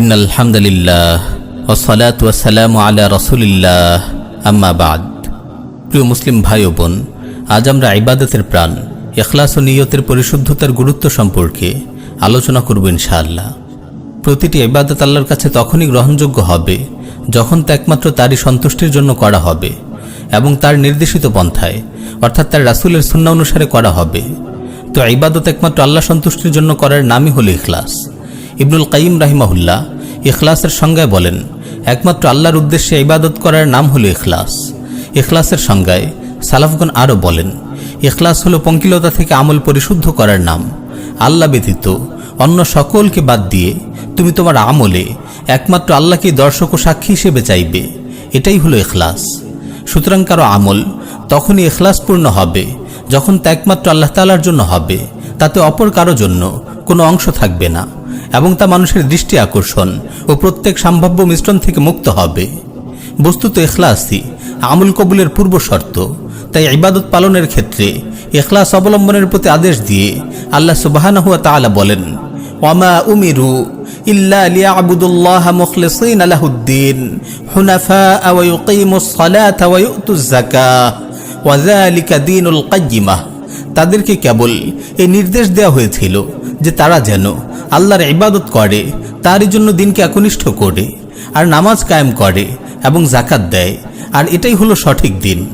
In আলহামদুলিল্লাহ ওসলাত ওয়াসালাম আলা রসুলিল্লাহ। আম্মা বাদ। প্রিয় মুসলিম ভাই ও বোন, আজ আমরা ইবাদতের প্রাণ এখলাস ও নিয়তের পরিশুদ্ধতার গুরুত্ব সম্পর্কে আলোচনা করব ইনশাআল্লাহ। প্রতিটি ইবাদত আল্লাহর কাছে তখনই গ্রহণযোগ্য হবে যখন তা একমাত্র তারই সন্তুষ্টির জন্য করা হবে এবং তার নির্দেশিত পন্থায়, অর্থাৎ তার রাসুলের সুন্না অনুসারে করা হবে। তো ইবাদত একমাত্র আল্লাহ সন্তুষ্টির জন্য করার নামই হলো ইখলাস। ইবনুল কাইম রাহিমাহুল্লাহ ইখলাসের সংজ্ঞায় বলেন, একমাত্র আল্লাহর উদ্দেশ্যে ইবাদত করার নাম হলো ইখলাস। ইখলাসের সংজ্ঞায় সালাফগণ আরও বলেন, ইখলাস হলো পঙ্কিলতা থেকে আমল পরিশুদ্ধ করার নাম। আল্লাহ ব্যতীত অন্য সকলকে বাদ দিয়ে তুমি তোমার আমলে একমাত্র আল্লাহকে দর্শক ও সাক্ষী হিসেবে চাইবে। এটাই হলো এখলাস সুতরাং কারও আমল তখনই এখলাসপূর্ণ হবে যখন তা একমাত্র আল্লাহ তালার জন্য হবে, তাতে অপর কারও জন্য কোনো অংশ থাকবে না। এবং তা মানুষের দৃষ্টি আকর্ষণ ও প্রত্যেক সম্ভাব্য মিশ্রণ থেকে মুক্ত হবে বস্তুত এখলাসই আমল কবুলের পূর্ব শর্ত তাই ইবাদত পালনের ক্ষেত্রে এখলাস অবলম্বনের প্রতি আদেশ দিয়ে আল্লাহ সুবাহানহুয়া তাআলা বলেন ওয়ামা উমিরু إلا ليعبدوا الله مخلصين له الدين حنفاء ويقيموا الصلاة ويؤتوا الزكاة وذلك دين القيمة তাদেরকে কেবল এই নির্দেশ দেওয়া হয়েছিল যে তারা যেন আল্লাহর ইবাদত করে, তারই জন্য দিনকে একনিষ্ঠ করে, আর নামাজ কায়েম করে এবং জাকাত দেয়। আর এটাই হলো সঠিক দিন।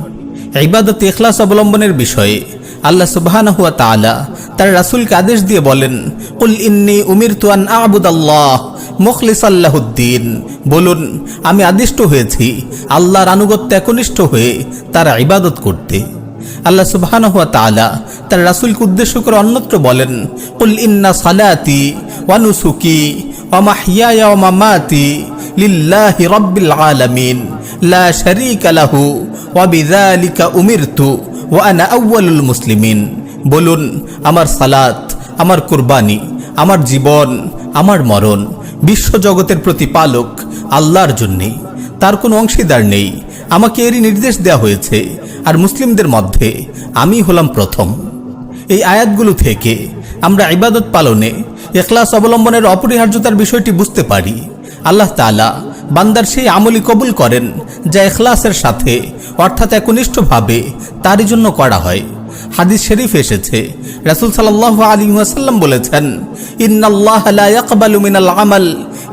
ইবাদত এখলাস অবলম্বনের বিষয়ে আল্লাহ সুবহানাহু হুয়া তাআলা তার রাসূলকে আদেশ দিয়ে বলেন, কুল ইন্নী উমিরতু আন আ'বুদাল্লাহ মুখলিসাল্লাহুদ্দিন বলুন, আমি আদিষ্ট হয়েছি, আল্লাহর আনুগত্য একনিষ্ঠ হয়ে তারা ইবাদত করতে। আল্লাহ সুবহান ওয়া তাআলা তার রাসূলকে উদ্দেশ্য করে অন্যত্র বলেন, কুল ইন্না সালাতি ওয়া নুসুকি ওয়া মাহইয়ায়া ওয়া মামাতি লিল্লাহি রাব্বিল আলামিন, লা শারীকা লাহু ওয়া বিযালিকা উমিরতু ওয়া আনা আউয়ালুল মুসলিমিন। বলুন, আমার সালাত, আমার কুরবানি, আমার জীবন, আমার মরণ, বিশ্বজগতের প্রতিপালক আল্লাহর জন্যে, তার কোনো অংশীদার নেই। আমাকে এরই নির্দেশ দেওয়া হয়েছে আর মুসলিমদের মধ্যে আমি হলাম প্রথম। এই আয়াতগুলো থেকে আমরা ইবাদত পালনে, এখলাস অবলম্বনের অপরিহার্যতার বিষয়টি বুঝতে পারি। আল্লাহ তালা বান্দার সেই আমলি কবুল করেন যা এখলাসের সাথে, অর্থাৎ একনিষ্ঠভাবে তারই জন্য করা হয়। হাদিস শরীফ এসেছে, রাসূল সাল্লাল্লাহু আলাইহি ওয়াসাল্লাম বলেছেন, ইন্নাল্লাহ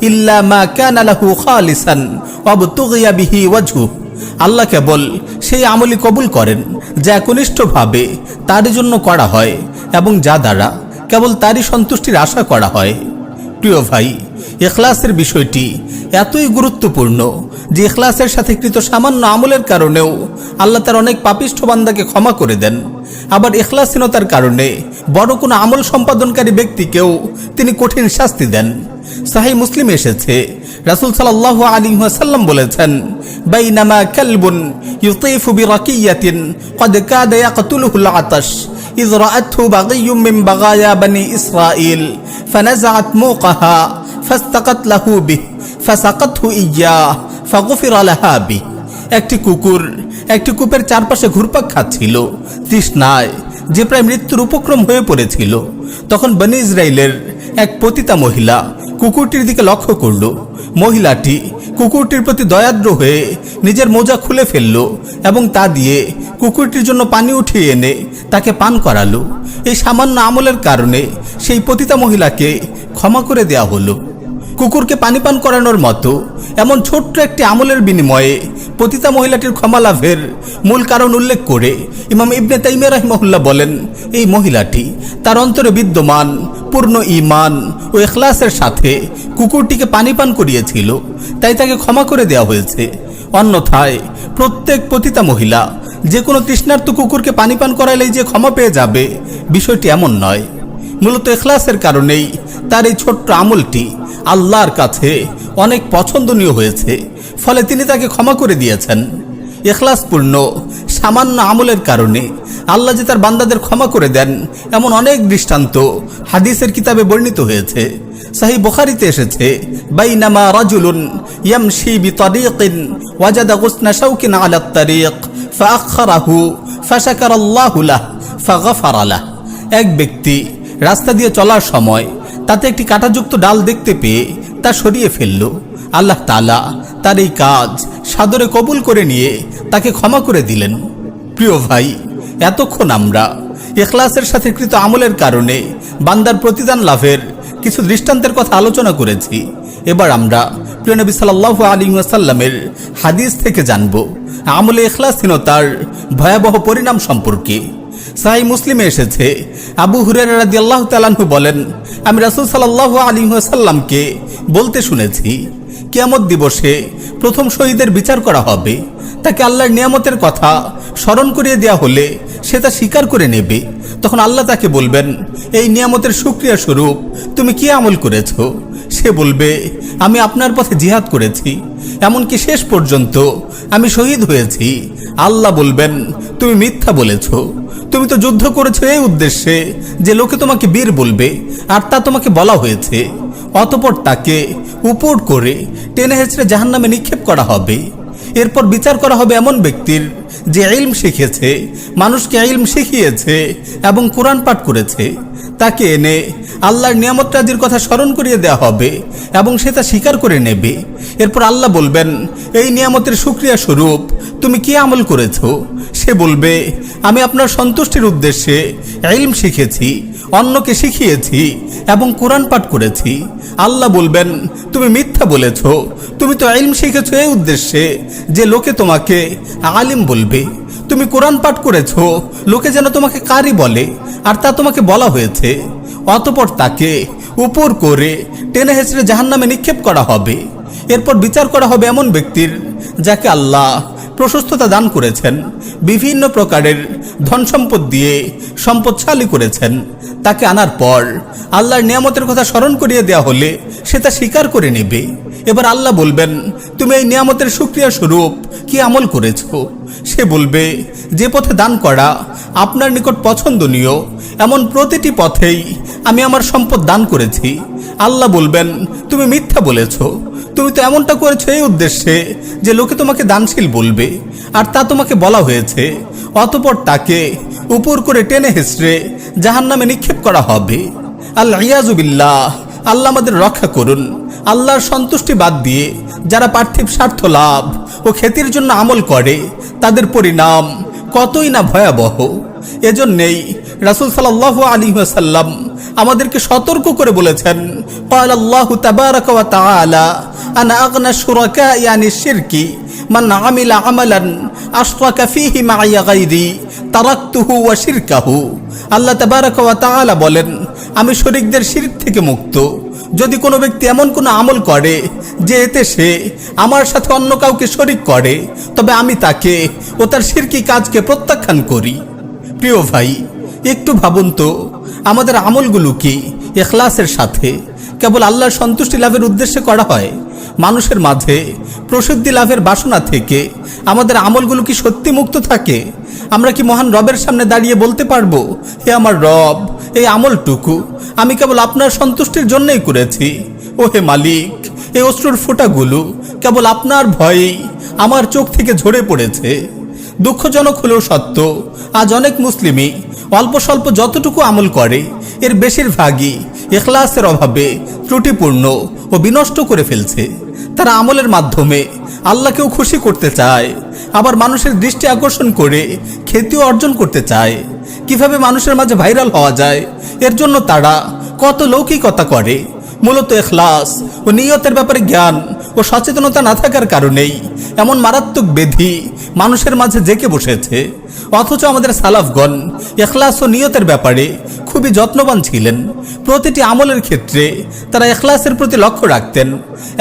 ইল্লা মা কানা লাহু খালিসান ওয়াবতুগিয়া বিহি ওয়াজহু আল্লাহ কেবল সেই আমলি কবুল করেন, যা একনিষ্ঠভাবে তার জন্য করা হয় এবং যা দ্বারা কেবল তারই সন্তুষ্টির আশা করা হয়। প্রিয় ভাই এখলাসের বিষয়টি এতই গুরুত্বপূর্ণ যে এখলাসের সাথে কৃত সামান্য আমলের কারণেও আল্লাহ তার অনেক পাপিষ্ঠ বান্দাকে ক্ষমা করে দেন আবার এখলাসীনতার কারণে বড় কোনো আমল সম্পাদনকারী ব্যক্তিকেও তিনি কঠিন শাস্তি দেন সাহি মুসলিম এসেছে রাসুল সাল্লাহ আলী সাল্লাম বলেছেন বাইনামা কালবুন ইউতিফু বিরাকিয়াতিন قد كاد يقتله العطش إذ رأته بغي من بغايا بني إسرائيل فنزعت موقها ফাস্তাকাত লাহু বিহ ফাসাকাত হু ইয়া ফাগুফির আলাহা বিহ। একটি কুকুর, একটি কূপের চারপাশে ঘুরপাক খাচ্ছিল, তৃষ্ণায়, যে প্রায় মৃত্যুর উপক্রম হয়ে পড়েছিল। তখন বনি ইসরায়েলের এক পতিতা মহিলা কুকুরটির দিকে লক্ষ্য করল। মহিলাটি কুকুরটির প্রতি দয়াদ্র হয়ে নিজের মোজা খুলে ফেলল এবং তা দিয়ে কুকুরটির জন্য পানি উঠিয়ে এনে তাকে পান করালো। এই সামান্য আমলের কারণে সেই পতিতা মহিলাকে ক্ষমা করে দেয়া হলো। কুকুরকে পানি পান করানোর মতো, এমন ছোট্ট একটি আমলের বিনিময়ে পতিতা মহিলাটির ক্ষমা লাভের মূল কারণ উল্লেখ করে ইমাম ইবনে তাইমিয়া রাহিমহুল্লাহ বলেন, এই মহিলাটি তার অন্তরে বিদ্যমান, পূর্ণ ইমান ও এখলাসের সাথে কুকুরটিকে পানি পান করিয়েছিল, তাই তাকে ক্ষমা করে দেওয়া হয়েছে। অন্যথায় প্রত্যেক পতিতা মহিলা যে কোনো তৃষ্ণার্ত কুকুরকে পানি পান করাইলেই যে ক্ষমা পেয়ে যাবে, বিষয়টি এমন নয়। মূলত এখলাসের কারণেই তার এই ছোট্ট আমলটি আল্লাহর কাছে অনেক পছন্দনীয় হয়েছে, ফলে তিনি তাকে ক্ষমা করে দিয়েছেন। এখলাসপূর্ণ, সামান্য আমলের কারণে আল্লাহ যে তার বান্দাদের ক্ষমা করে দেন, এমন অনেক দৃষ্টান্ত হাদিসের কিতাবে বর্ণিত হয়েছে। সাহি বোখারিতে এসেছে, বাইনামা রাজুলুন ইয়ামশি বিতারিকিন ওয়াজাদা গুসনা শাওকিন আলা তারিক ফাআখারাহু ফাশাকারাল্লাহু লাহ ফাগাফারা লাহ এক ব্যক্তি রাস্তা দিয়ে চলার সময় তাতে একটি কাঁটাযুক্ত ডাল দেখতে পেয়ে তা সরিয়ে ফেলল। আল্লাহ তালা তার এই কাজ সাদরে কবুল করে নিয়ে তাকে ক্ষমা করে দিলেন। প্রিয় ভাই, এতক্ষণ আমরা এখলাসের সাথে কৃত আমলের কারণে বান্দার প্রতিদান লাভের কিছু দৃষ্টান্তের কথা আলোচনা করেছি। এবার আমরা প্রিয় নবী সাল্লাহ আলী ওয়াসাল্লামের হাদিস থেকে জানব, আমলে এখলাসহীনতার ভয়াবহ পরিণাম সম্পর্কে। সাই মুসলিমে এসেছে। আবু হুরের রাজি আল্লাহ তালাহু বলেন, আমি রাসুল সাল্লাহ আলী সাল্লামকে বলতে শুনেছি, কিয়ামত দিবসে প্রথম শহীদের বিচার করা হবে। তাকে আল্লাহর নিয়ামতের কথা স্মরণ করিয়ে দেয়া হলে সে তা স্বীকার করে নেবে। তখন আল্লাহ তাকে বলবেন, এই নিয়ামতের সুক্রিয়া স্বরূপ তুমি কি আমল করেছ? সে বলবে, আমি আপনার পথে জিহাদ করেছি। এমনকি শেষ পর্যন্ত আমি শহীদ হয়েছি। আল্লাহ বলবেন, তুমি মিথ্যা বলেছ। তুমি তো যুদ্ধ করেছ এই উদ্দেশ্যে যে লোকে তোমাকে বীর বলবে, আর তা তোমাকে বলা হয়েছে। অতপর তাকে উপর করে টেনে হেঁচড়ে জাহান নামে নিক্ষেপ করা হবে। এরপর বিচার করা হবে এমন ব্যক্তির যে ইলম শিখেছে, মানুষকে ইলম শিখিয়েছে এবং কোরআন পাঠ করেছে। তাকে এনে আল্লাহর নিয়ামত রাজির কথা স্মরণ করিয়ে দেওয়া হবে এবং সে তা স্বীকার করে নেবে। এরপর আল্লাহ বলবেন, এই নিয়ামতের সুক্রিয়া স্বরূপ তুমি কি আমল করেছ? সে বলবে, আমি আপনার সন্তুষ্টির উদ্দেশ্যে ইলম শিখেছি, অন্যকে শিখিয়েছি এবং কোরআন পাঠ করেছি। আল্লাহ বলবেন, তুমি মিথ্যা বলেছ, তুমি তো ইলম শিখেছ এই উদ্দেশ্যে যে লোকে তোমাকে আলিম বলবে। তুমি কোরআন পাঠ করেছ, লোকে যেন তোমাকে কারি বলে, আর তা তোমাকে বলা হয়েছে। অতপর তাকে উপর করে টেনে হেঁচড়ে জাহান নামে নিক্ষেপ করা হবে। এরপর বিচার করা হবে এমন ব্যক্তির যাকে আল্লাহ প্রশস্ততা দান করেছেন, বিভিন্ন প্রকারের ধন সম্পদ দিয়ে সম্পদশালী করেছেন। তাকে আনার পর আল্লাহর নিয়ামতের কথা স্মরণ করিয়ে দেওয়া হলে সে তা স্বীকার করে নেবে। এবার আল্লাহ বলবেন, তুমি এই নিয়ামতের সুক্রিয়া স্বরূপ কি আমল করেছ? সে বলবে, যে পথে দান করা আপনার নিকট পছন্দনীয়, এমন প্রতিটি পথেই আমি আমার সম্পদ দান করেছি। আল্লাহ বলবেন, তুমি মিথ্যা বলেছ তুমি তো এমনটা করেছ এই উদ্দেশ্যে যে লোকে তোমাকে দানশীল বলবে, আর তা তোমাকে বলা হয়েছে। অতপর তাকে উপর করে টেনে হেসড়ে জাহান নামে নিক্ষেপ করা হবে। আল্লাহ ইয়াজুবিল্লাহ আল্লাহ আমাদের রক্ষা করুন। আল্লাহর সন্তুষ্টি বাদ দিয়ে যারা পার্থিব স্বার্থ লাভ ও খ্যাতির জন্য আমল করে, তাদের পরিণাম কতই না ভয়াবহ। এজন্যেই রাসুল সাল্লাহ আলী সাল্লাম আমাদেরকে সতর্ক করে বলেছেন قال الله تبارك وتعالى أنا أغنى الشركاء عن الشرك من عمل عملا أشرك فيه معي غيري তারাক্তুহু ওয়া শিরকাহু আল্লাহ তাবারাক ওয়া তাআলা বলেন আমি শরীকদের শিরক থেকে মুক্ত যদি কোনো ব্যক্তি এমন কোনো আমল করে যে এতে সে আমার সাথে অন্য কাউকে শরিক করে তবে আমি তাকে ও তার শিরকি কাজকে প্রত্যাখ্যান করি প্রিয় ভাই, একটু ভাবুন তো, আমাদের আমলগুলো কি এখলাসের সাথে? কেবল আল্লাহর সন্তুষ্টি লাভের উদ্দেশ্যে করা হয়? মানুষের মাঝে প্রসিদ্ধি লাভের বাসনা থেকে আমাদের আমলগুলো কি সত্যি মুক্ত থাকে? আমরা কি মহান রবের সামনে দাঁড়িয়ে বলতে পারব, হে আমার রব, এই আমলটুকু আমি কেবল আপনার সন্তুষ্টির জন্যই করেছি। ও হে মালিক, এই অশ্রুর ফোঁটাগুলো কেবল আপনার ভয়েই আমার চোখ থেকে ঝরে পড়েছে। দুঃখজনক হলেও সত্য, আজ অনেক মুসলিমই অল্প স্বল্প যতটুকু আমল করে, এর বেশিরভাগই এখলাসের অভাবে ত্রুটিপূর্ণ ও বিনষ্ট করে ফেলছে। তারা আমলের মাধ্যমে আল্লাহকেও খুশি করতে চায়, আবার মানুষের দৃষ্টি আকর্ষণ করে খ্যাতিও অর্জন করতে চায়। কীভাবে মানুষের মাঝে ভাইরাল হওয়া যায়, এর জন্য তারা কত লৌকিকতা করে মূলত এখলাস ও নিয়তের ব্যাপারে জ্ঞান ও সচেতনতা না থাকার কারণেই এমন মারাত্মক বেধি মানুষের মাঝে জেকে বসেছে। অথচ আমাদের সালাফগণ এখলাস ও নিয়তের ব্যাপারে খুবই যত্নবান ছিলেন। প্রতিটি আমলের ক্ষেত্রে তারা এখলাসের প্রতি লক্ষ্য রাখতেন,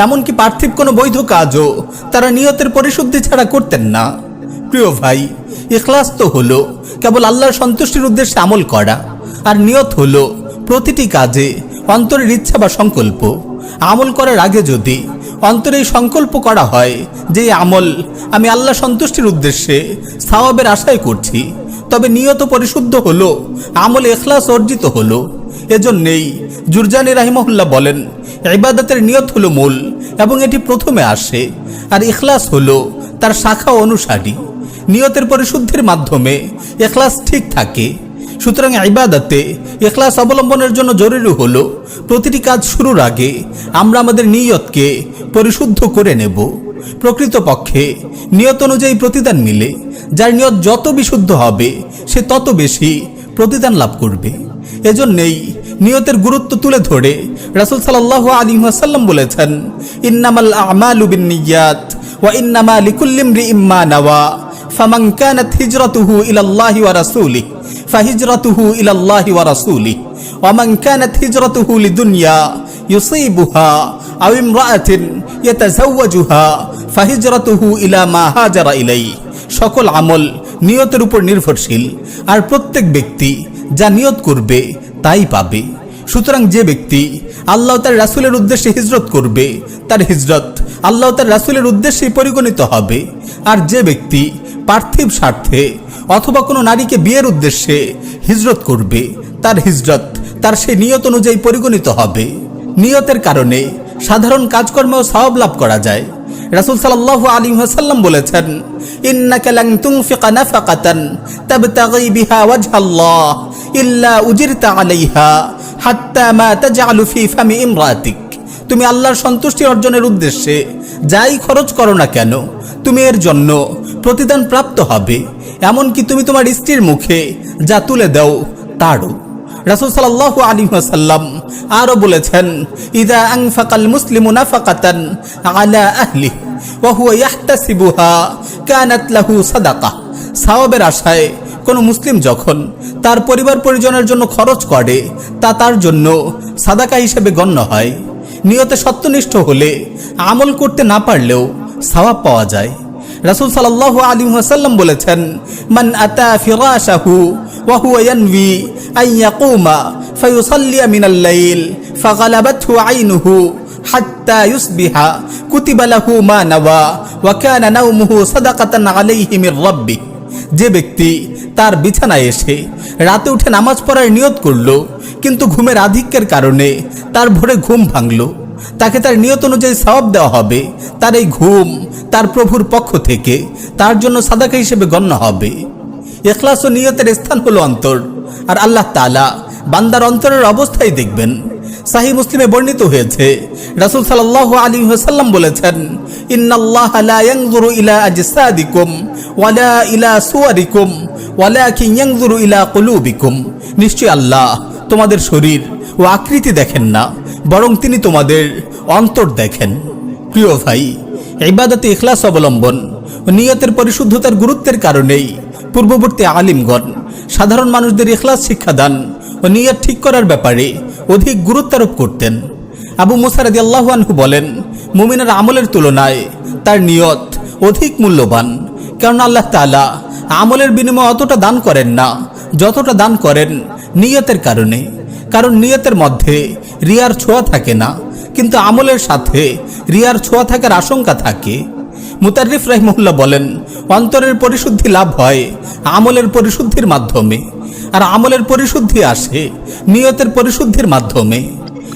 এমনকি পার্থিব কোনো বৈধ কাজও তারা নিয়তের পরিশুদ্ধি ছাড়া করতেন না। প্রিয় ভাই, এখলাস তো হলো কেবল আল্লাহর সন্তুষ্টির উদ্দেশ্যে আমল করা, আর নিয়ত হলো প্রতিটি কাজে অন্তরের ইচ্ছা বা সংকল্প, আমল করার আগে যদি অন্তরে এই সংকল্প করা হয় যে আমল আমি আল্লাহ সন্তুষ্টির উদ্দেশ্যে সাওয়াবের আশায় করছি, তবে নিয়ত পরিশুদ্ধ হলো, আমল এখলাস অর্জিত হলো। এজন্যেই জুরজানি রাহিমহুল্লাহ বলেন, ইবাদতের নিয়ত হলো মূল এবং এটি প্রথমে আসে, আর ইখলাস হলো তার শাখা অনুসারী। নিয়তের পরিশুদ্ধির মাধ্যমে এখলাস ঠিক থাকে সুতরাং ইবাদতে এখলাস অবলম্বনের জন্য জরুরি হলো প্রতিটি কাজ শুরুর আগে আমরা আমাদের নিয়তকে পরিশুদ্ধ করে নেব। প্রকৃতপক্ষে নিয়ত অনুযায়ী প্রতিদান মিলে, যার নিয়ত যত বিশুদ্ধ হবে, সে তত বেশি প্রতিদান লাভ করবে। এজন্যেই নিয়তের গুরুত্ব তুলে ধরে রাসুল সাল্লাহ আলী সাল্লাম বলেছেন, ইন্নামাল আমালু বিন্নিয়াত ওয়া ইন্নামা লিকুল্লিম রি ইম্মা নাওয়া। ফামান কানাত হিজরাতুহু ইলাল্লাহি ওয়া রাসূলিহি, ফাহিজরাতুহু ইলাল্লাহি ওয়া রাসূলিহি। ওয়া মান কানাত হিজরাতুহু লিদুনিয়া ইউসিবুহা আও ইমরাআতিন ইয়াতাযাওয়াজুহা, ফাহিজরাতুহু ইলা মা হাজারা সকল আমল নিয়তের উপর নির্ভরশীল, আর প্রত্যেক ব্যক্তি যা নিয়ত করবে তাই পাবে। সুতরাং যে ব্যক্তি আল্লাহ তার রাসুলের উদ্দেশ্যে হিজরত করবে, তার হিজরত আল্লাহ তার রাসুলের উদ্দেশ্যেই পরিগণিত হবে। আর যে ব্যক্তি পার্থিব স্বার্থে অথবা কোনো নারীকে বিয়ের উদ্দেশ্যে হিজরত করবে। তার হিজরত, তার সেই নিয়ত অনুযায়ী পরিগণিত হবে। নিয়তের কারণে সাধারণ কাজকর্মেও সওয়াব লাভ করা যায়। রাসূল সাল্লাল্লাহু আলাইহি ওয়াসাল্লাম বলেছেন বিহা উজিরতা আলাইহা মা ফি ইমরাতিক। তুমি আল্লাহর সন্তুষ্টি অর্জনের উদ্দেশ্যে যাই খরচ করো না কেন, তুমি এর জন্য প্রতিদান প্রাপ্ত হবে, এমনকি তুমি তোমার স্ত্রীর মুখে যা তুলে দাও তারও। রাসূল সাল্লাল্লাহু আলাইহি ওয়াসাল্লাম আরও বলেছেন, ইদা আনফাকাল মুসলিমু নাফাকাতান আলা আহলি ওয়া হুয়া ইয়াহতাসিবুহা কানাত লাহু সাদাকাহ সাওয়াবের আশায় কোনো মুসলিম যখন তার পরিবার পরিজনের জন্য খরচ করে, তা তার জন্য সাদাকা হিসেবে গণ্য হয়। নিয়তে সত্যনিষ্ঠ হলে আমল করতে না পারলেও সওয়াব পাওয়া যায়। রাসূল সাল্লাল্লাহু আলাইহি ওয়াসাল্লাম বলেছেন, মান আতা ফিরাশাহু ইয়ানভি আন ইয়াকুমা ফায়ুসাল্লি মিনাল লাইল ফাগালাবাতহু আইনুহু হাত্তা ইউসবিহা কুতিবা লাহু মা নাওয়া ওয়া কানা নাওমুহু সাদাকাতান আলাইহি মির রাব্বি। যে ব্যক্তি তার বিছানায় এসে রাতে উঠে নামাজ পড়ার নিয়ত করল, কিন্তু ঘুমের আধিক্যের কারণে তার ভোরে ঘুম ভাঙল। তাকে তার নিয়ত অনুযায়ী সওয়াব দেওয়া হবে। তার এই ঘুম তার প্রভুর পক্ষ থেকে তার জন্য সাদাকা হিসেবে গণ্য হবে। এখলাস ও নিয়তের স্থান হলো অন্তর। আর আল্লাহ তালা বান্দার অন্তরের অবস্থাই দেখবেন। সাহি মুসলিমে বর্ণিত হয়েছে, রাসূল সাল্লাল্লাহু আলাইহি ওয়াসাল্লাম বলেছেন, ইন্নাল্লাহ ইলা ওয়ালা ইলা ইলা নিশ্চয় আল্লাহ তোমাদের শরীর ও আকৃতি দেখেন না, বরং তিনি তোমাদের অন্তর দেখেন। প্রিয় ভাই ইবাদতে ইখলাস অবলম্বন, নিয়তের পরিশুদ্ধতার গুরুত্বের কারণেই পূর্ববর্তী আলিমগণ সাধারণ মানুষদের ইখলাস শিক্ষাদান ও নিয়ত ঠিক করার ব্যাপারে অধিক গুরুত্বারোপ করতেন। আবু মুসারাদি আল্লাহ আনহু বলেন, মুমিনের আমলের তুলনায় তার নিয়ত অধিক মূল্যবান কারণ আল্লাহ তালা আমলের বিনিময়ে অতটা দান করেন না, যতটা দান করেন নিয়তের কারণে। কারণ নিয়তের মধ্যে রিয়ার ছোঁয়া থাকে না কিন্তু আমলের সাথে রিয়ার ছোঁয়া থাকার আশঙ্কা থাকে। মুতারিফ রহমুল্লাহ বলেন, অন্তরের পরিশুদ্ধি লাভ হয় আমলের পরিশুদ্ধির মাধ্যমে। আর আমলের পরিশুদ্ধি আসে নিয়তের পরিশুদ্ধির মাধ্যমে।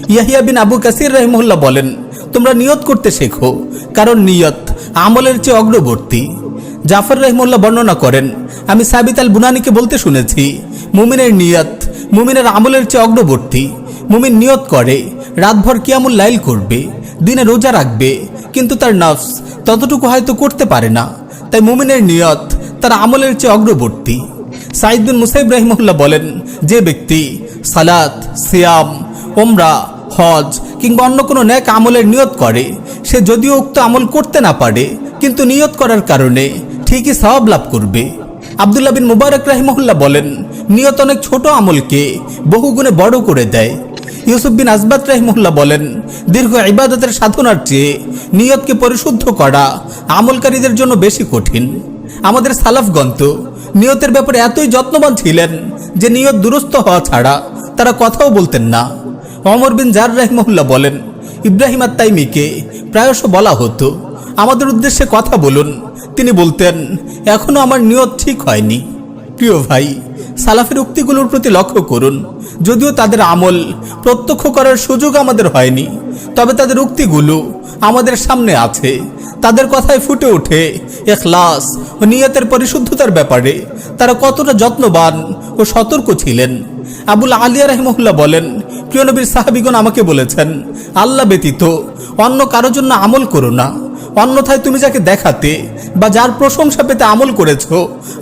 ইয়াহিয়া বিন আবু কাসির রহমুল্লাহ বলেন, তোমরা নিয়ত করতে শেখো, কারণ নিয়ত আমলের চেয়ে অগ্রবর্তী। জাফর রহমুল্লাহ বর্ণনা করেন, আমি সাবিত আল বুনানিকে বলতে শুনেছি, মুমিনের নিয়ত মুমিনের আমলের চেয়ে অগ্রবর্তী। মুমিন নিয়ত করে, রাতভর কিয়ামুল লাইল করবে, দিনে রোজা রাখবে, কিন্তু তার নফস ততটুকু হয়তো করতে পারে না। তাই মুমিনের নিয়ত তার আমলের চেয়ে অগ্রবর্তী। সাইদ মুসাইব রহিমুল্লাহ বলেন, যে ব্যক্তি সালাত, সিয়াম ওমরা হজ কিংবা অন্য কোনো ন্যাক আমলের নিয়ত করে, সে যদিও উক্ত আমল করতে না পারে, কিন্তু নিয়ত করার কারণে ঠিকই সওয়াব লাভ করবে। আবদুল্লাহ বিন মুবারক রাহিমহুল্লাহ বলেন, নিয়ত অনেক ছোট আমলকে বহুগুণে বড় করে দেয় ইউসুফ বিন আজবাত রাহিমহুল্লাহ বলেন, দীর্ঘ ইবাদতের সাধনার চেয়ে নিয়তকে পরিশুদ্ধ করা আমলকারীদের জন্য বেশি কঠিন। আমাদের সালাফগন্ত নিয়তের ব্যাপারে এতই যত্নবান ছিলেন যে নিয়ত দুরস্ত হওয়া ছাড়া তারা কথাও বলতেন না। অমর বিন জার রাহিমহুল্লাহ বলেন, ইব্রাহিম আত্মাইমিকে প্রায়শ বলা হতো, আমাদের উদ্দেশ্যে কথা বলুন। তিনি বলতেন, এখনও আমার নিয়ত ঠিক হয়নি। প্রিয় ভাই সালাফের উক্তিগুলোর প্রতি লক্ষ্য করুন। যদিও তাদের আমল প্রত্যক্ষ করার সুযোগ আমাদের হয়নি, তবে তাদের উক্তিগুলো আমাদের সামনে আছে। তাদের কথায় ফুটে ওঠে এখলাস ও নিয়তের পরিশুদ্ধতার ব্যাপারে। তারা কতটা যত্নবান ও সতর্ক ছিলেন। আবুল আলিয়া রহমহুল্লাহ বলেন, প্রিয় নবীর সাহাবিগণ আমাকে বলেছেন, আল্লাহ ব্যতীত অন্য কারোর জন্য আমল করো না। অন্যথায় তুমি যাকে দেখাতে বা যার প্রশংসা পেতে আমল করেছ,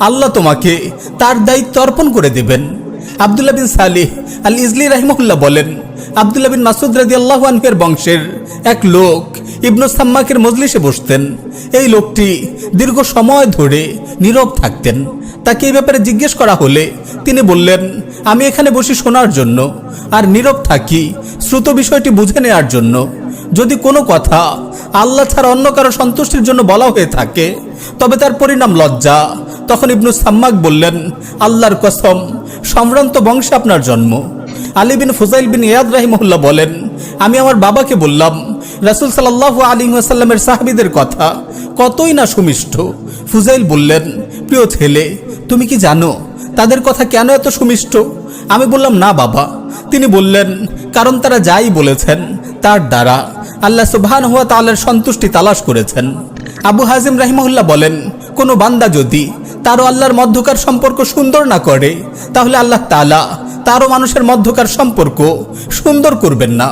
আল্লাহ তোমাকে তার দায়িত্ব অর্পণ করে দেবেন। Abdullah bin Salih al Ijli Rahimullah বলেন আবদুল্লা বিন মাসুদ রাজি আল্লাহ আনহের বংশের এক লোক ইবনু সাম্মাকের মজলিসে বসতেন। এই লোকটি দীর্ঘ সময় ধরে নীরব থাকতেন। তাকে এই ব্যাপারে জিজ্ঞেস করা হলে তিনি বললেন, আমি এখানে বসে শোনার জন্য আর নীরব থাকি শ্রুত বিষয়টি বুঝে নেওয়ার জন্য। যদি কোনো কথা আল্লাহ ছাড়া অন্য কারও সন্তুষ্টির জন্য বলা হয়ে থাকে, তবে তার পরিণাম লজ্জা। তখন ইবনু সাম্মাক বললেন, আল্লাহর কসম, সম্ভ্রান্ত বংশে আপনার জন্ম। আলী বিন ফুজাইল বিন ইয়াদ রাহিমহুল্লাহ বলেন, আমি আমার বাবাকে বললাম, রাসুল সাল্লাহ আলী আসাল্লামের সাহাবিদের কথা কতই না সুমিষ্ট। ফুজাইল বললেন, প্রিয় ছেলে, তুমি কি জানো তাদের কথা কেন এত সুমিষ্ট? আমি বললাম, না বাবা। তিনি বললেন, কারণ তারা যাই বলেছেন তার দ্বারা আল্লাহ সুবহান হওয়া তাল্লার সন্তুষ্টি তালাশ করেছেন। আবু হাজিম রাহিমহুল্লাহ বলেন, কোনো বান্দা যদি তারও আল্লাহর মধ্যকার সম্পর্ক সুন্দর না করে, তাহলে আল্লাহ তালা তারও মানুষের মধ্যকার সম্পর্ক সুন্দর করবেন না।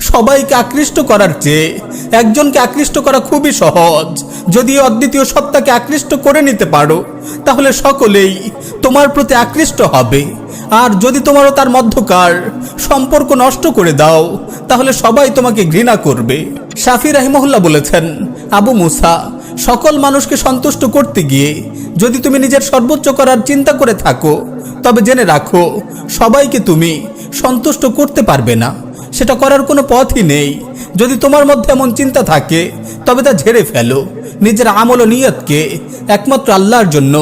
সবাইকে আকৃষ্ট করার চেয়ে একজনকে আকৃষ্ট করা খুবই সহজ। যদি অদ্বিতীয় সত্তাকে আকৃষ্ট করে নিতে পারো, তাহলে সকলেই তোমার প্রতি আকৃষ্ট হবে। আর যদি তোমারও তার মধ্যকার সম্পর্ক নষ্ট করে দাও, তাহলে সবাই তোমাকে ঘৃণা করবে। শাফি রাহিমহুল্লাহ বলেছেন, আবু মুসা, সকল মানুষকে সন্তুষ্ট করতে গিয়ে যদি তুমি নিজের সর্বোচ্চ করার চিন্তা করে থাকো, তবে জেনে রাখো, সবাইকে তুমি সন্তুষ্ট করতে পারবে না। সেটা করার কোনো পথই নেই। যদি তোমার মধ্যে এমন চিন্তা থাকে, তবে তা ঝেড়ে ফেলো। নিজের আমল ও নিয়তকে একমাত্র আল্লাহর জন্য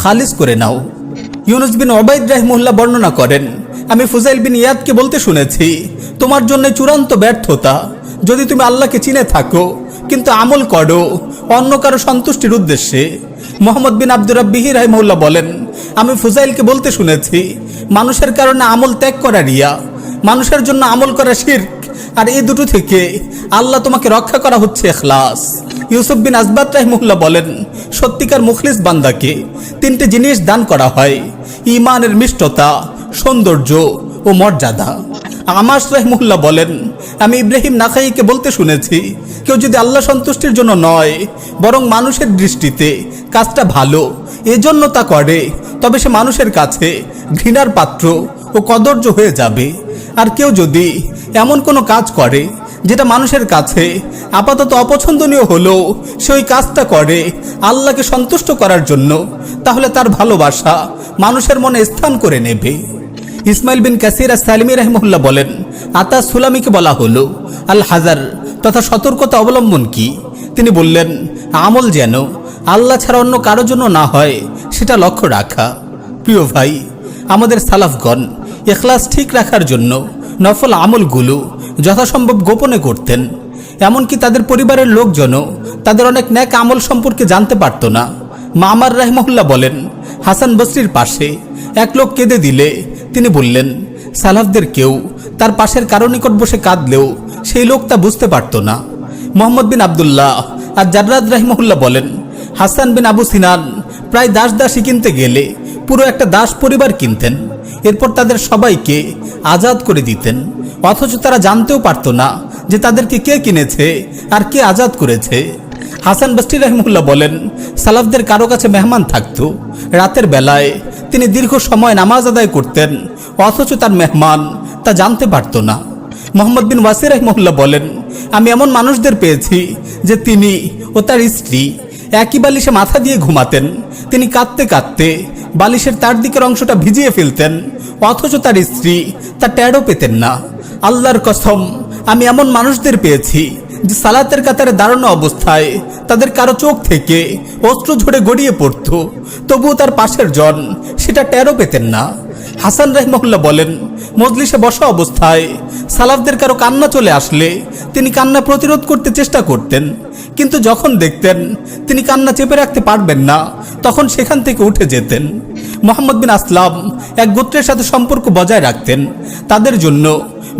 খালিজ করে নাও। ইউনুস বিন ওবায়দ রাহমুল্লাহ বর্ণনা করেন, আমি ফুজাইল বিন ইয়াদকে বলতে শুনেছি, তোমার জন্য চূড়ান্ত ব্যর্থতা যদি তুমি আল্লাহকে চিনে থাকো, কিন্তু আমল করো, অন্য কারও সন্তুষ্টির উদ্দেশ্যে। মোহাম্মদ বিন আব্দুর রাব্বিহি রাহিমউল্লাহ বলেন, আমি ফুজাইলকে বলতে শুনেছি, মানুষের কারণে আমল ত্যাগ করা রিয়া, মানুষের জন্য আমল করা শির্ক, আর এই দুটো থেকে আল্লাহ তোমাকে রক্ষা করা হচ্ছে এখলাস ইউসুফ বিন আসবাত রাহিমুল্লাহ বলেন, সত্যিকার মুখলিস বান্দাকে তিনটে জিনিস দান করা হয় ইমানের মিষ্টতা, সৌন্দর্য ও মর্যাদা। আমাস রাহিমুল্লাহ বলেন, আমি ইব্রাহিম নাখাইকে বলতে শুনেছি, কেউ যদি আল্লাহ সন্তুষ্টির জন্য নয়, বরং মানুষের দৃষ্টিতে কাজটা ভালো, এজন্য তা করে, তবে সে মানুষের কাছে ঘৃণার পাত্র ও কদর্য হয়ে যাবে। আর কেউ যদি এমন কোনো কাজ করে, যেটা মানুষের কাছে আপাতত অপছন্দনীয় হলেও সে ওই কাজটা করে আল্লাহকে সন্তুষ্ট করার জন্য, তাহলে তার ভালোবাসা মানুষের মনে স্থান করে নেবে। ইসমাইল বিন কাসির সালিমি রহমুল্লাহ বলেন, আতা সুলামিকে বলা হলো আল হাজার তথা সতর্কতা অবলম্বন কি? তিনি বললেন, আমল যেন আল্লাহ ছাড়া অন্য কারোর জন্য না হয়, সেটা লক্ষ্য রাখা। প্রিয় ভাই, আমাদের সালাফগণ এখলাস ঠিক রাখার জন্য নফল আমলগুলো যথাসম্ভব গোপনে করতেন, এমনকি তাদের পরিবারের লোকজনও তাদের অনেক ন্যাক আমল সম্পর্কে জানতে পারত না। মামার রাহমহুল্লাহ বলেন, হাসান বসরির পাশে এক লোক কেঁদে দিলে তিনি বললেন, সালাফদের কেউ তার পাশের কারও নিকট বসে কাঁদলেও সেই লোক তা বুঝতে পারত না। মোহাম্মদ বিন আবদুল্লাহ আর জার্রাদ রাহিমহুল্লাহ বলেন, হাসান বিন আবু সিনান প্রায় দাস দাসী কিনতে গেলে পুরো একটা দাস পরিবার কিনতেন। এরপর তাদের সবাইকে আজাদ করে দিতেন। অথচ তারা জানতেও পারত না যে তাদেরকে কে কিনেছে আর কে আজাদ করেছে। হাসান বস্তি রহমুল্লাহ বলেন, সালাফদের কারও কাছে মেহমান থাকত। রাতের বেলায় তিনি দীর্ঘ সময় নামাজ আদায় করতেন, অথচ তার মেহমান তা জানতে পারত না। মোহাম্মদ বিন ওয়াসির রহমুল্লাহ বলেন, আমি এমন মানুষদের পেয়েছি যে তিনি ও তার স্ত্রী একই বালিশে মাথা দিয়ে ঘুমাতেন, তিনি কাঁদতে কাঁদতে বালিশের তার দিকের অংশটা ভিজিয়ে ফেলতেন, অথচ তার স্ত্রী তা ট্যাডও পেতেন না। আল্লাহর কসম, আমি এমন মানুষদের পেয়েছি সালাতের কাতারে দাঁড়ানো অবস্থায় তাদের কারও চোখ থেকে অস্ত্র ঝরে গড়িয়ে পড়ত, তবুও তার পাশের জন সেটা ট্যারও পেতেন না। হাসান রহমহুল্লাহ বলেন, মজলিসে বসা অবস্থায় সালাফদের কারও কান্না চলে আসলে তিনি কান্না প্রতিরোধ করতে চেষ্টা করতেন, কিন্তু যখন দেখতেন তিনি কান্না চেপে রাখতে পারবেন না, তখন সেখান থেকে উঠে যেতেন। মোহাম্মদ বিন আসলাম এক গোত্রের সাথে সম্পর্ক বজায় রাখতেন, তাদের জন্য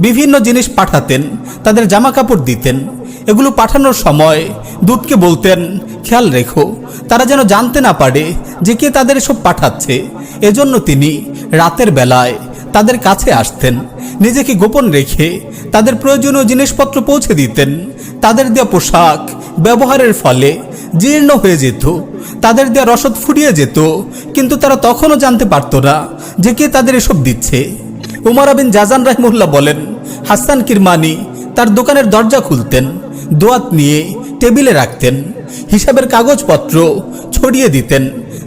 বিভিন্ন জিনিস পাঠাতেন, তাদের জামা কাপড় দিতেন। এগুলো পাঠানোর সময় দূতকে বলতেন, খেয়াল রেখো, তারা যেন জানতে না পারে যে কে তাদের এসব পাঠাচ্ছে। এজন্য তিনি রাতের বেলায় তাদের কাছে আসতেন, নিজেকে গোপন রেখে তাদের প্রয়োজনীয় জিনিসপত্র পৌঁছে দিতেন। তাদের দেওয়া পোশাক ব্যবহারের ফলে জীর্ণ হয়ে যেত, তাদের দেওয়া রসদ ফুরিয়ে যেত, কিন্তু তারা তখনও জানতে পারত না যে কে তাদের এসব দিচ্ছে। উমর বিন জাজান রাহমুল্লাহ বলেন, হাসান কিরমানি তার দোকানের দরজা খুলতেন দোয়াত নিয়ে টেবিলে রাখতেন, হিসাবের কাগজপত্র ছড়িয়ে দিতেন,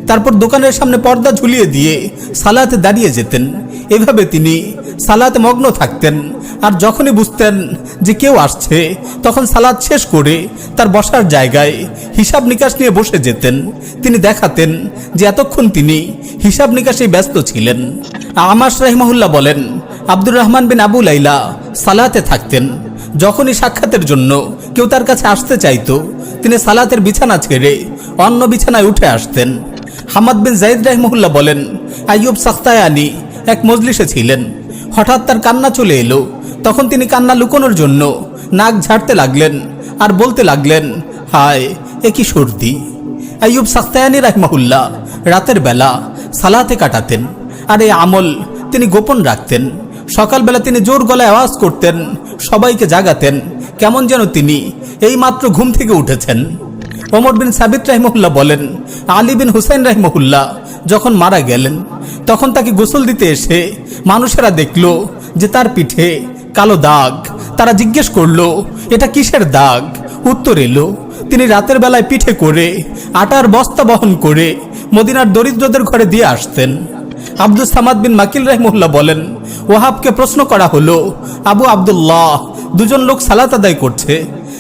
তারপর দোকানের সামনে পর্দা ঝুলিয়ে দিয়ে সালাতে দাঁড়িয়ে যেতেন। এভাবে তিনি সালাতে মগ্ন থাকতেন আর যখনই বুঝতেন যে কেউ আসছে, তখন সালাদ শেষ করে তার বসার জায়গায় হিসাব নিকাশ নিয়ে বসে যেতেন। তিনি দেখাতেন যে এতক্ষণ তিনি হিসাব নিকাশে ব্যস্ত ছিলেন। আমাস রাহিমাহুল্লাহ বলেন আব্দুর রহমান বিন আবু লাইলা সালাতে থাকতেন। যখনই সাক্ষাতের জন্য কেউ তার কাছে আসতে চাইত, তিনি সালাতের বিছানা ছেড়ে অন্য বিছানায় উঠে আসতেন। হামাদ বিন জাইদ রাহিমহুল্লাহ বলেন, আইয়ুব সাখতায়ানি এক মজলিসে ছিলেন। হঠাৎ তার কান্না চলে এলো। তখন তিনি কান্না লুকোনোর জন্য নাক ঝাড়তে লাগলেন আর বলতে লাগলেন, হায়, এ কি সর্দি। আইয়ুব সাখতায়ানি রাহিমাহুল্লাহ রাতের বেলা সালাতে কাটাতেন আর এই আমল তিনি গোপন রাখতেন। সকালবেলা তিনি জোর গলায় আওয়াজ করতেন, সবাইকে জাগাতেন, কেমন যেন তিনি এই মাত্র ঘুম থেকে উঠেছেন। ওমর বিন সাবিত রাহিমহুল্লাহ বলেন, আলী বিন হুসাইন রাহিমহুল্লাহ যখন মারা গেলেন, তখন তাকে গোসল দিতে এসে মানুষেরা দেখল যে তার পিঠে কালো দাগ। তারা জিজ্ঞেস করল, এটা কিসের দাগ? উত্তর এলো, তিনি রাতের বেলায় পিঠে করে আটার বস্তা বহন করে মদিনার দরিদ্রদের ঘরে দিয়ে আসতেন। আব্দুল সামাদ বিন মাকিল রহমুল্লাহ বলেন ওহাবকে প্রশ্ন করা হলো, আবু আব্দুল্লাহ, দুজন লোক সালাত আদায় করছে।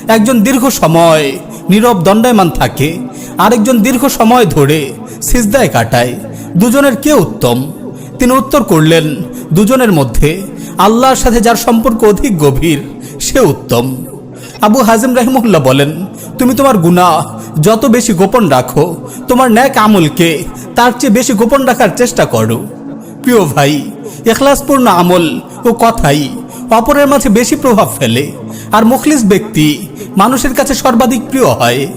একজন দীর্ঘ সময় নীরব দণ্ডায়মান থাকে, আরেকজন দীর্ঘ সময় ধরে সিজদায় কাটায়। দুজনের কে উত্তম? তিনি উত্তর করলেন, দুজনের মধ্যে আল্লাহর সাথে যার সম্পর্ক অধিক গভীর, সে উত্তম। আবু হাজিম রাহিমুল্লাহ বলেন, তুমি তোমার গুণা যত বেশি গোপন রাখো, তোমার ন্যাক আমলকে তার চেয়ে বেশি গোপন রাখার চেষ্টা করো। প্রিয় ভাই, এখলাসপূর্ণ আমল ও কথাই অপরের মাঝে বেশি প্রভাব ফেলে। আর মুখলিস ব্যক্তি মানুষের কাছে সর্বাধিক প্রিয় হয়।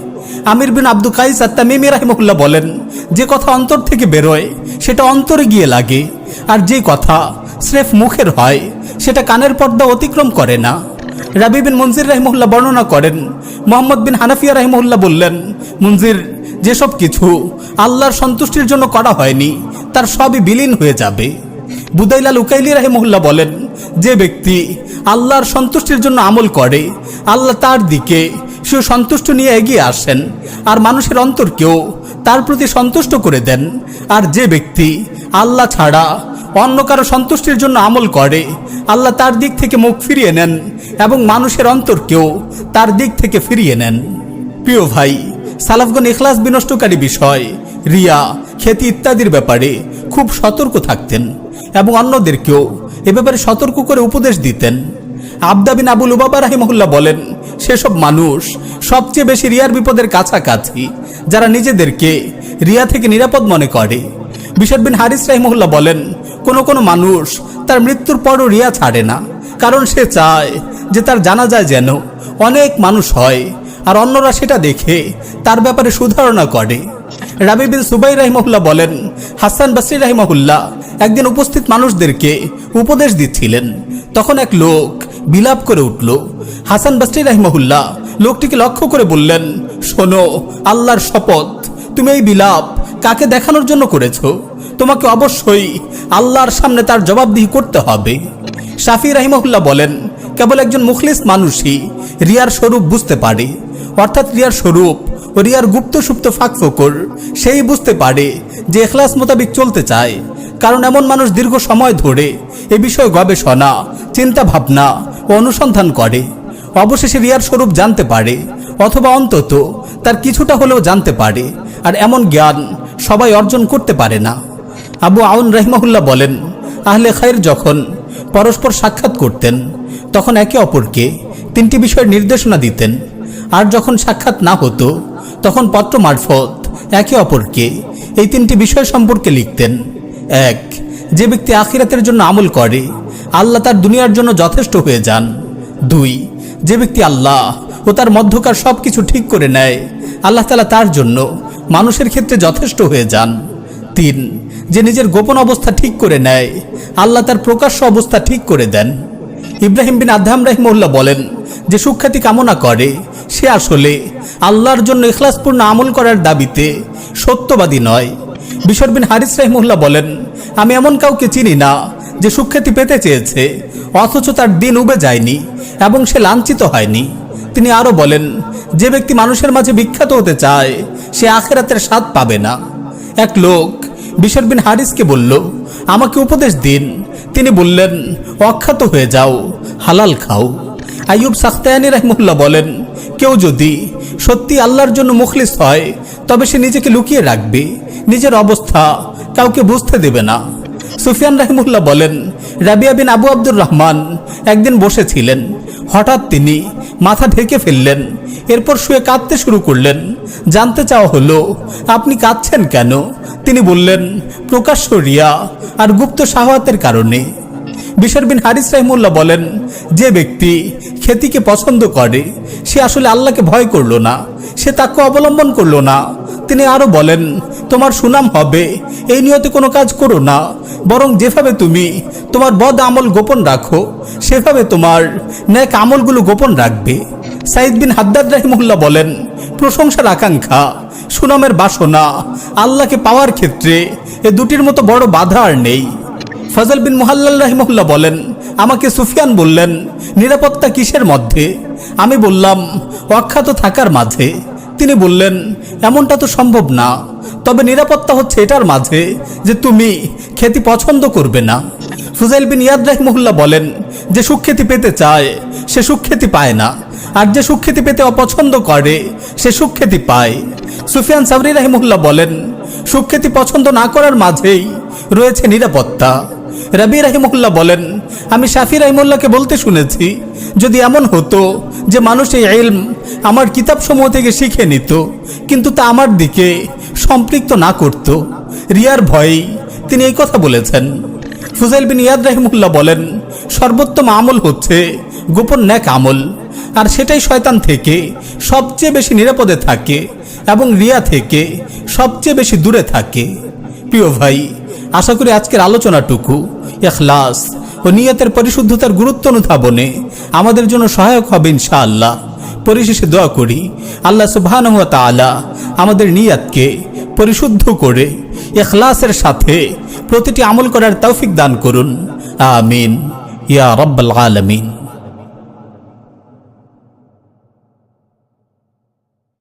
আমির বিন আব্দু কাইস আত্মামিমি রাহিমহুল্লাহ বলেন, যে কথা অন্তর থেকে বেরোয়, সেটা অন্তরে গিয়ে লাগে। আর যে কথা স্রেফ মুখের হয়, সেটা কানের পর্দা অতিক্রম করে না। রাবি বিন মঞ্জির রাহিমহুল্লাহ বর্ণনা করেন, মোহাম্মদ বিন হানাফিয়া রাহিমহুল্লাহ বললেন মঞ্জির যেসব কিছু আল্লাহর সন্তুষ্টির জন্য করা হয়নি, তার সবই বিলীন হয়ে যাবে। বুদাইলাল উকাইলি রাহিমহুল্লাহ বলেন, যে ব্যক্তি আল্লাহর সন্তুষ্টির জন্য আমল করে, আল্লাহ তার দিকে সে সন্তুষ্ট নিয়ে এগিয়ে আসেন, আর মানুষের অন্তরকেও তার প্রতি সন্তুষ্ট করে দেন, আর যে ব্যক্তি আল্লাহ ছাড়া অন্য কারও সন্তুষ্টির জন্য আমল করে। আল্লাহ তার দিক থেকে মুখ ফিরিয়ে নেন এবং মানুষের অন্তরকেও তার দিক থেকে ফিরিয়ে নেন। প্রিয় ভাই, সালাফগণ এখলাস বিনষ্টকারী বিষয়, রিয়া খ্যাতি ইত্যাদির ব্যাপারে খুব সতর্ক থাকতেন এবং অন্যদেরকেও এ ব্যাপারে সতর্ক করে উপদেশ দিতেন। আবদা বিন আবুল উবাবা রাহিমহুল্লাহ বলেন, সেসব মানুষ সবচেয়ে বেশি রিয়ার বিপদের কাছাকাছি, যারা নিজেদেরকে রিয়া থেকে নিরাপদ মনে করে। বিশর বিন হারিস রাহিমহুল্লাহ বলেন, কোনো কোনো মানুষ তার মৃত্যুর পরও রিয়া ছাড়ে না, কারণ সে চায় যে তার জানা যায় যেন অনেক মানুষ হয়, আর অন্যরা সেটা দেখে তার ব্যাপারে সুধারণা করে। রাবি বিন সুবাই রাহিমহুল্লাহ বলেন, হাসান বাসরি রাহিমহুল্লাহ একদিন উপস্থিত মানুষদেরকে উপদেশ দিচ্ছিলেন। তখন এক লোক বিলাপ করে উঠল। হাসান বাসরি রাহিমহুল্লাহ লোকটিকে লক্ষ্য করে বললেন, শোনো, আল্লাহর শপথ, তুমি এই বিলাপ কাকে দেখানোর জন্য করেছ? তোমাকে অবশ্যই আল্লাহর সামনে তার জবাবদিহি করতে হবে। শাফি রাহিমহুল্লাহ বলেন, কেবল একজন মুখলিস মানুষই রিয়ার স্বরূপ বুঝতে পারে। অর্থাৎ রিয়ার স্বরূপ ও রিয়ার গুপ্ত সুপ্ত ফাঁক ফোকর, সেই বুঝতে পারে যে এখলাস মোতাবিক চলতে চায়। কারণ এমন মানুষ দীর্ঘ সময় ধরে এ বিষয়ে গবেষণা চিন্তা ভাবনা ও অনুসন্ধান করে। অবশেষে রিয়ার স্বরূপ জানতে পারে, অথবা অন্তত তার কিছুটা হলেও জানতে পারে। আর এমন জ্ঞান সবাই অর্জন করতে পারে না। আবু আউন রহমাহুল্লাহ বলেন, আহলে খায়ের যখন পরস্পর সাক্ষাৎ করতেন, তখন একে অপরকে তিনটি বিষয়ের নির্দেশনা দিতেন। আর যখন সাক্ষাৎ না হতো, তখন পত্র মারফত একে অপরকে এই তিনটি বিষয় সম্পর্কে লিখতেন। এক, যে ব্যক্তি আখিরাতের জন্য আমল করে, আল্লাহ তার দুনিয়ার জন্য যথেষ্ট হয়ে যান। দুই, যে ব্যক্তি আল্লাহ ও তার মধ্যকার সব কিছু ঠিক করে নেয়, আল্লাহ তালা তার জন্য মানুষের ক্ষেত্রে যথেষ্ট হয়ে যান। তিন, যে নিজের গোপন অবস্থা ঠিক করে নেয়, আল্লাহ তার প্রকাশ্য অবস্থা ঠিক করে দেন। ইব্রাহিম বিন আদাম রাহিমউল্লাহ বলেন, যে সুখ্যাতি কামনা করে, সে আসলে আল্লাহর জন্য ইখলাসপূর্ণ আমল করার দাবিতে সত্যবাদী নয়। বিশর বিন হারিস রাহিমউল্লাহ বলেন, আমি এমন কাউকে চিনি না যে সুখ্যাতি পেতে চেয়েছে, অথচ তার দিন উবে যায়নি এবং সে লাঞ্ছিত হয়নি। তিনি আরও বলেন যে ব্যক্তি মানুষের মাঝে বিখ্যাত হতে চায়, সে আখেরাতের স্বাদ পাবে না। এক লোক বিশর বিন হারিসকে বলল, আমাকে উপদেশ দিন। তিনি বললেন, অখ্যাত হয়ে যাও, হালাল খাও। আইয়ুব সাখতায়ানি রহমুল্লাহ বলেন, কেউ যদি সত্যি আল্লাহর জন্য মুখলিস হয়, তবে সে নিজেকে লুকিয়ে রাখবে। নিজের অবস্থা কাউকে বুঝতে দেবে না। সুফিয়ান রাহিমুল্লাহ বলেন, রাবিয়া বিন আবু আব্দুর রহমান একদিন বসেছিলেন। হঠাৎ তিনি মাথা ঢেকে ফেললেন, এরপর শুয়ে কাঁদতে শুরু করলেন। জানতে চাওয়া হলো, আপনি কাঁদছেন কেন? তিনি বললেন, প্রকাশ্য রিয়া আর গুপ্ত শাহওয়াতের কারণে। বিশর বিন হারিস রাহিমুল্লাহ বলেন, যে ব্যক্তি খ্যাতিকে পছন্দ করে, সে আসলে আল্লাহকে ভয় করল না, সে তাকে অবলম্বন করল না। তিনি আরও বলেন, তোমার সুনাম হবে, এই নিয়তে কোনো কাজ করো না। বরং যেভাবে তুমি তোমার বদ আমল গোপন রাখো, সেভাবে তোমার ন্যাক আমলগুলো গোপন রাখবে। সাইদ বিন হাদ্দাদ রাহিমুল্লাহ বলেন, প্রশংসার আকাঙ্ক্ষা, সুনামের বাসনা, আল্লাহকে পাওয়ার ক্ষেত্রে এ দুটির মতো বড় বাধা আর নেই। ফজল বিন মুহাল্লাল রাহিমহুল্লাহ বলেন, আমাকে সুফিয়ান বললেন, নিরাপত্তা কিসের মধ্যে? আমি বললাম অখ্যাত থাকার মাঝে। তিনি বললেন, এমনটা তো সম্ভব না। তবে নিরাপত্তা হচ্ছে এটার মাঝে যে তুমি খ্যাতি পছন্দ করবে না। ফুজাইল বিন ইয়াদ রাহিমহুল্লাহ বলেন, যে সুখ্যাতি পেতে চায়, সে সুখ্যাতি পায় না। আর যে সুখ্যাতি পেতে অপছন্দ করে, সে সুখ্যাতি পায়। সুফিয়ান সাবরি রাহিমুল্লাহ বলেন, সুখ্যাতি পছন্দ না করার মাঝেই রয়েছে নিরাপত্তা। রবি রাহিমুল্লাহ বলেন, আমি শাফি রাহিমুল্লাহকে বলতে শুনেছি, যদি এমন হতো যে মানুষ এই ইলম আমার কিতাবসমূহ থেকে শিখে নিত, কিন্তু তা আমার দিকে সম্পৃক্ত না করত। রিয়ার ভয়েই তিনি এই কথা বলেছেন। ফুজাইল বিন ইয়াদ রাহিমুল্লাহ বলেন, সর্বোত্তম আমল হচ্ছে গোপন ন্যাক আমল, আর সেটাই শয়তান থেকে সবচেয়ে বেশি নিরাপদে থাকে এবং রিয়া থেকে সবচেয়ে বেশি দূরে থাকে। প্রিয় ভাই, আশা করি আজকের আলোচনাটুকু এখলাস ও নিয়তের পরিশুদ্ধতার গুরুত্ব অনুধাবনে আমাদের জন্য সহায়ক হবে ইনশাআল্লাহ। পরিশেষে দোয়া করি, আল্লাহ তাআলা আমাদের নিয়াতকে পরিশুদ্ধ করে এখলাসের সাথে প্রতিটি আমল করার তৌফিক দান করুন। আমিন। ইয়া রব্বাল আলামিন।